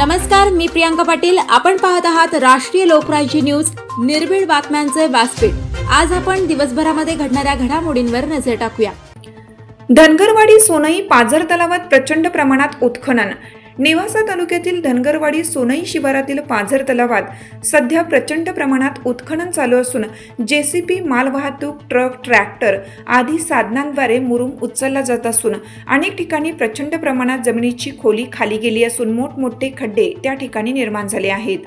नमस्कार मी प्रियांका पाटील. आपण पाहत आहात राष्ट्रीय लोकराज्य न्यूज. निर्भीड बातम्यांचे व्यासपीठ. आज आपण दिवसभरामध्ये घडणाऱ्या घडामोडींवर नजर टाकूया. धनगरवाडी सोनई पाझर तलावात प्रचंड प्रमाणात उत्खनन. नेवासा तालुक्यातील धनगरवाडी सोनई शिवारातील पाझर तलावात सध्या प्रचंड प्रमाणात उत्खनन चालू असून जेसीपी मालवाहतूक ट्रक ट्रॅक्टर आदी साधनांद्वारे मुरुम उचलला जात असून अनेक ठिकाणी प्रचंड प्रमाणात जमिनीची खोली खाली गेली असून मोठमोठे खड्डे त्या ठिकाणी निर्माण झाले आहेत.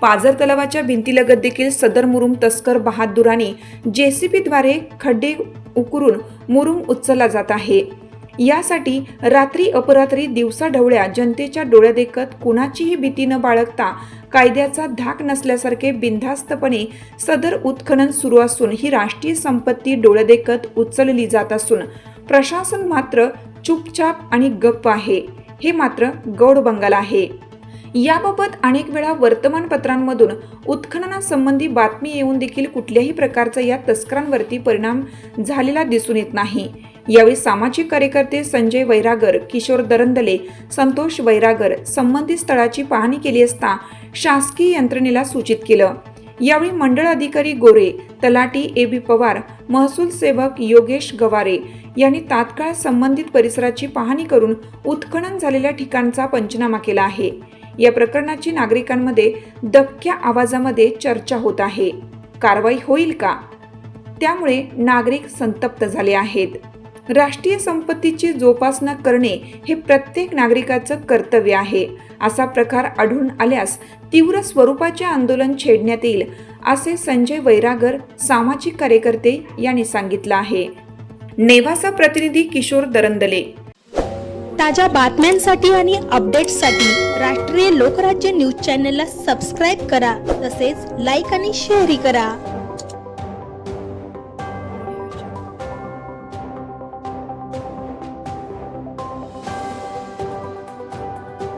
पाझर तलावाच्या भिंतीलगत देखील सदर मुरुम तस्कर बहादुराने जेसीपीद्वारे खड्डे उकरून मुरुम उचलला जात आहे. यासाठी रात्री अपरात्री दिवसाढवळ्या जनतेच्या डोळ्यादेखत कुणाचीही भीती न बाळगता कायद्याचा धाक नसल्यासारखे बिनधास्तपणे सदर उत्खनन सुरू असून ही राष्ट्रीय संपत्ती डोळ्यादेखत उचलली जात असून प्रशासन मात्र चुपचाप आणि गप्प आहे. हे मात्र गौड बंगाल आहे. याबाबत अनेक वेळा वर्तमानपत्रांमधून उत्खननासंबंधी बातमी येऊन देखील कुठल्याही प्रकारचा या तस्करांवरती परिणाम झालेला दिसून येत नाही. यावेळी सामाजिक कार्यकर्ते संजय वैरागर किशोर दरंदले संतोष वैरागर संबंधित स्थळाची पाहणी केली असता शासकीय यंत्रणेला सूचित केलं. यावेळी मंडळ अधिकारी गोरे तलाटी ए बी पवार महसूल सेवक योगेश गवारे यांनी तात्काळ संबंधित परिसराची पाहणी करून उत्खनन झालेल्या ठिकाणचा पंचनामा केला आहे. या प्रकरणाची नागरिकांमध्ये दबक्या आवाजामध्ये चर्चा होत आहे. कारवाई होईल का? त्यामुळे नागरिक संतप्त झाले आहेत. राष्ट्रीय संपत्तीची जोपासना करणे हे प्रत्येक नागरिकाचं कर्तव्य आहे. असा प्रकार आढळून आल्यास तीव्र स्वरूपाचे आंदोलन छेडण्यात येईल असे संजय वैरागर सामाजिक कार्यकर्ते यांनी सांगितलं आहे. नेवासा प्रतिनिधी किशोर दरंदले. ताज्या बातम्यांसाठी आणि अपडेट्ससाठी राष्ट्रीय लोकराज्य न्यूज चॅनलला सबस्क्राईब करा तसेच लाईक आणि शेअरही करा.